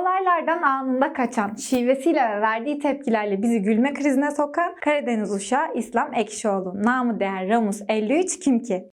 Olaylardan anında kaçan, şivesiyle ve verdiği tepkilerle bizi gülme krizine sokan Karadeniz uşağı İslam Ekşioğlu, namı değer Ramus 53 kim ki?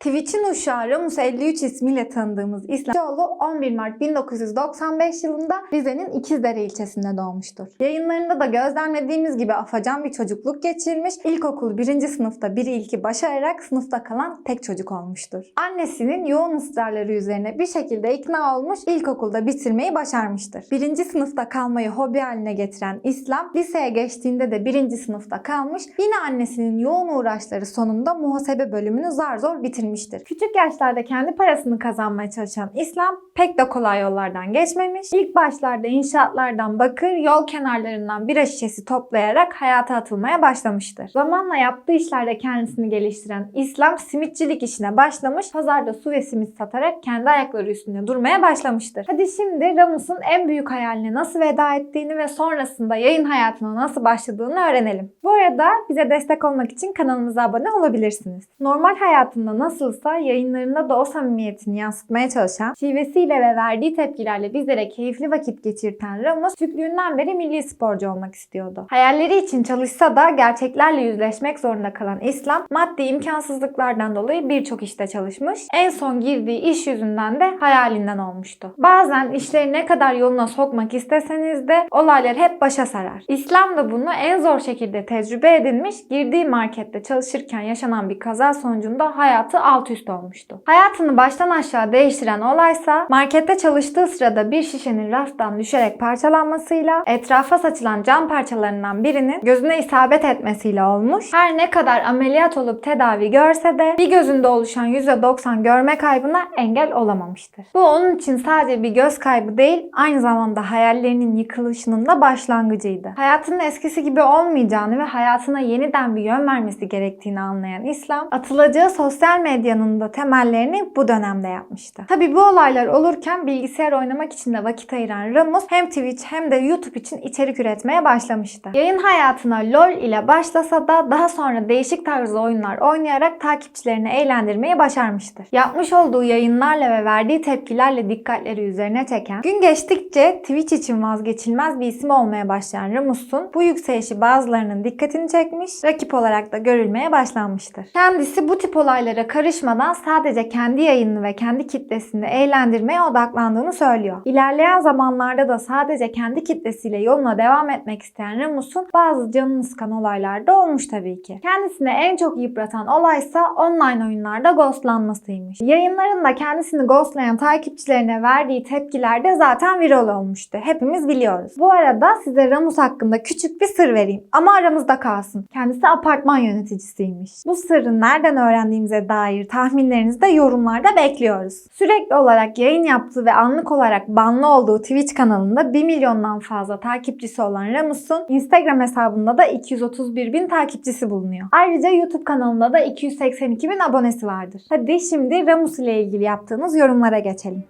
Twitch'in uşağı Ramus 53 ismiyle tanıdığımız İslamoğlu 11 Mart 1995 yılında Rize'nin İkizdere ilçesinde doğmuştur. Yayınlarında da gözlemlediğimiz gibi afacan bir çocukluk geçirmiş, ilkokul 1. sınıfta bir ilki başararak sınıfta kalan tek çocuk olmuştur. Annesinin yoğun ısrarları üzerine bir şekilde ikna olmuş, ilkokulda bitirmeyi başarmıştır. 1. sınıfta kalmayı hobi haline getiren İslam, liseye geçtiğinde de 1. sınıfta kalmış, yine annesinin yoğun uğraşları sonunda muhasebe bölümünü zar zor bitirmiştir. Küçük yaşlarda kendi parasını kazanmaya çalışan İslam pek de kolay yollardan geçmemiş. İlk başlarda inşaatlardan bakır, yol kenarlarından bira şişesi toplayarak hayata atılmaya başlamıştır. Zamanla yaptığı işlerde kendisini geliştiren İslam simitçilik işine başlamış, pazarda su ve simit satarak kendi ayakları üstünde durmaya başlamıştır. Hadi şimdi Ramus'un en büyük hayaline nasıl veda ettiğini ve sonrasında yayın hayatına nasıl başladığını öğrenelim. Bu arada bize destek olmak için kanalımıza abone olabilirsiniz. Normal hayatında nasılsa yayınlarında da o samimiyetini yansıtmaya çalışan, şivesiyle ve verdiği tepkilerle bizlere keyifli vakit geçirten Ramus, küçüklüğünden beri milli sporcu olmak istiyordu. Hayalleri için çalışsa da gerçeklerle yüzleşmek zorunda kalan İslam, maddi imkansızlıklardan dolayı birçok işte çalışmış. En son girdiği iş yüzünden de hayalinden olmuştu. Bazen işleri ne kadar yoluna sokmak isteseniz de olaylar hep başa sarar. İslam da bunu en zor şekilde tecrübe edinmiş, girdiği markette çalışırken yaşanan bir kaza sonucunda hayatı alt üst olmuştu. Hayatını baştan aşağı değiştiren olaysa markette çalıştığı sırada bir şişenin raftan düşerek parçalanmasıyla etrafa saçılan cam parçalarından birinin gözüne isabet etmesiyle olmuş. Her ne kadar ameliyat olup tedavi görse de bir gözünde oluşan %90 görme kaybına engel olamamıştır. Bu onun için sadece bir göz kaybı değil, aynı zamanda hayallerinin yıkılışının da başlangıcıydı. Hayatının eskisi gibi olmayacağını ve hayatına yeniden bir yön vermesi gerektiğini anlayan İslam, atılacağı sosyal medyanın da temellerini bu dönemde yapmıştı. Tabi bu olaylar olurken bilgisayar oynamak için de vakit ayıran Ramus hem Twitch hem de YouTube için içerik üretmeye başlamıştı. Yayın hayatına LoL ile başlasa da daha sonra değişik tarzda oyunlar oynayarak takipçilerini eğlendirmeyi başarmıştır. Yapmış olduğu yayınlarla ve verdiği tepkilerle dikkatleri üzerine çeken, gün geçtikçe Twitch için vazgeçilmez bir isim olmaya başlayan Ramus'un bu yükselişi bazılarının dikkatini çekmiş, rakip olarak da görülmeye başlanmıştır. Kendisi bu tip olaylara karışmadan sadece kendi yayınını ve kendi kitlesini eğlendirmeye odaklandığını söylüyor. İlerleyen zamanlarda da sadece kendi kitlesiyle yoluna devam etmek isteyen Ramus'un bazı canını sıkan olaylar da olmuş tabii ki. Kendisini en çok yıpratan olaysa online oyunlarda ghostlanmasıymış. Yayınlarında kendisini ghostlayan takipçilerine verdiği tepkiler de zaten viral olmuştu. Hepimiz biliyoruz. Bu arada size Ramus hakkında küçük bir sır vereyim ama aramızda kalsın. Kendisi apartman yöneticisiymiş. Bu sırrı nereden öğrendiğimize dair tahminlerinizi de yorumlarda bekliyoruz. Sürekli olarak yayın yaptığı ve anlık olarak banlı olduğu Twitch kanalında 1 milyondan fazla takipçisi olan Ramus'un Instagram hesabında da 231 bin takipçisi bulunuyor. Ayrıca YouTube kanalında da 282 bin abonesi vardır. Hadi şimdi Ramus ile ilgili yaptığınız yorumlara geçelim.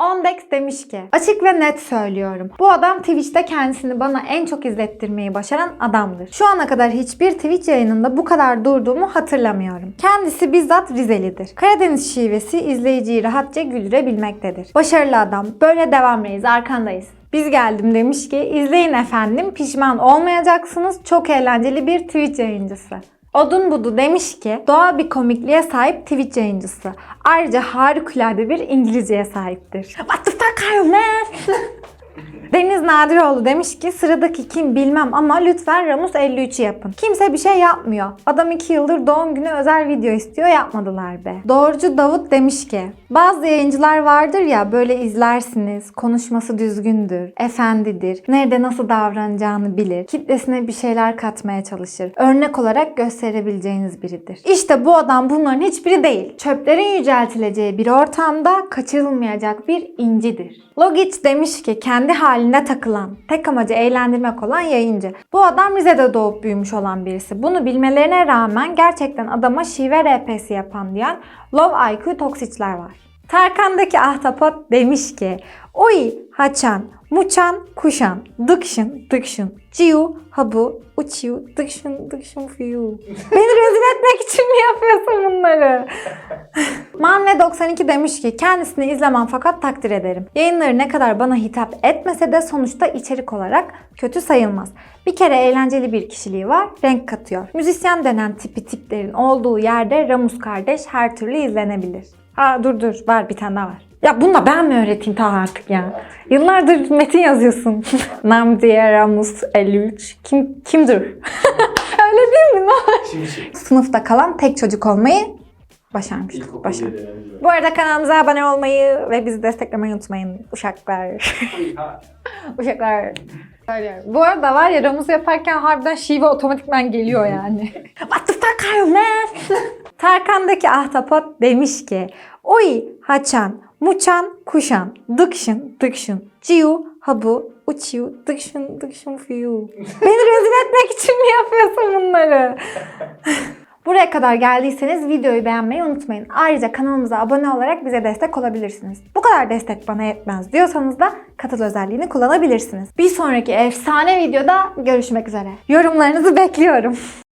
Ondex demiş ki açık ve net söylüyorum. Bu adam Twitch'te kendisini bana en çok izlettirmeyi başaran adamdır. Şu ana kadar hiçbir Twitch yayınında bu kadar durduğumu hatırlamıyorum. Kendisi bizzat Rizelidir. Karadeniz şivesi izleyiciyi rahatça güldürebilmektedir. Başarılı adam. Böyle devam reis arkandayız. Biz geldim demiş ki izleyin efendim pişman olmayacaksınız çok eğlenceli bir Twitch yayıncısı. Odun Budu demiş ki doğa bir komikliğe sahip Twitch yayıncısı. Ayrıca harikulade bir İngilizceye sahiptir. What the fuck are you man? Deniz Nadiroğlu demiş ki sıradaki kim bilmem ama lütfen Ramus 53'ü yapın. Kimse bir şey yapmıyor. Adam 2 yıldır doğum günü özel video istiyor yapmadılar be. Doğrucu Davut demiş ki bazı yayıncılar vardır ya böyle izlersiniz. Konuşması düzgündür, efendidir, nerede nasıl davranacağını bilir. Kitlesine bir şeyler katmaya çalışır. Örnek olarak gösterebileceğiniz biridir. İşte bu adam bunların hiçbiri değil. Çöplerin yüceltileceği bir ortamda kaçırılmayacak bir incidir. Logic demiş ki kendi halinde takılan, tek amacı eğlendirmek olan yayıncı. Bu adam Rize'de doğup büyümüş olan birisi. Bunu bilmelerine rağmen gerçekten adama şive RP'si yapan diyen Love IQ toksitler var. Tarkan'daki ahtapot demiş ki Oy haçan, muçan, kuşan, dıkşın, dıkşın, ciu, habu, uçiu, dıkşın, dıkşın, fiyu. Beni rezil etmek için mi yapıyorsun bunları? Manve 92 demiş ki kendisini izlemem fakat takdir ederim. Yayınları ne kadar bana hitap etmese de sonuçta içerik olarak kötü sayılmaz. Bir kere eğlenceli bir kişiliği var, renk katıyor. Müzisyen denen tipi tiplerin olduğu yerde Ramus kardeş her türlü izlenebilir. Aa dur dur var bir tane daha var. Ya bunu da ben mi öğreteyim ta artık ya? Yıllardır metin yazıyorsun. Nam diye Ramus 53. Kim, kimdir? Öyle değil mi? Şimşek. Sınıfta kalan tek çocuk olmayı başarmıştık. İlkokul Başar. yedi yani. Bu arada kanalımıza abone olmayı ve bizi desteklemeyi unutmayın uşaklar. uşaklar. Bu arada var ya Ramus yaparken harbiden şive otomatikman geliyor yani. What the fuck are you man? Tarkan'daki ahtapot demiş ki Oy haçan, muçan, kuşan, dıkşın, dıkşın, ciu, habu, uçiu, dıkşın, dıkşın, fiyu. Beni rezil etmek için mi yapıyorsun bunları? Buraya kadar geldiyseniz videoyu beğenmeyi unutmayın. Ayrıca kanalımıza abone olarak bize destek olabilirsiniz. Bu kadar destek bana yetmez diyorsanız da katıl özelliğini kullanabilirsiniz. Bir sonraki efsane videoda görüşmek üzere. Yorumlarınızı bekliyorum.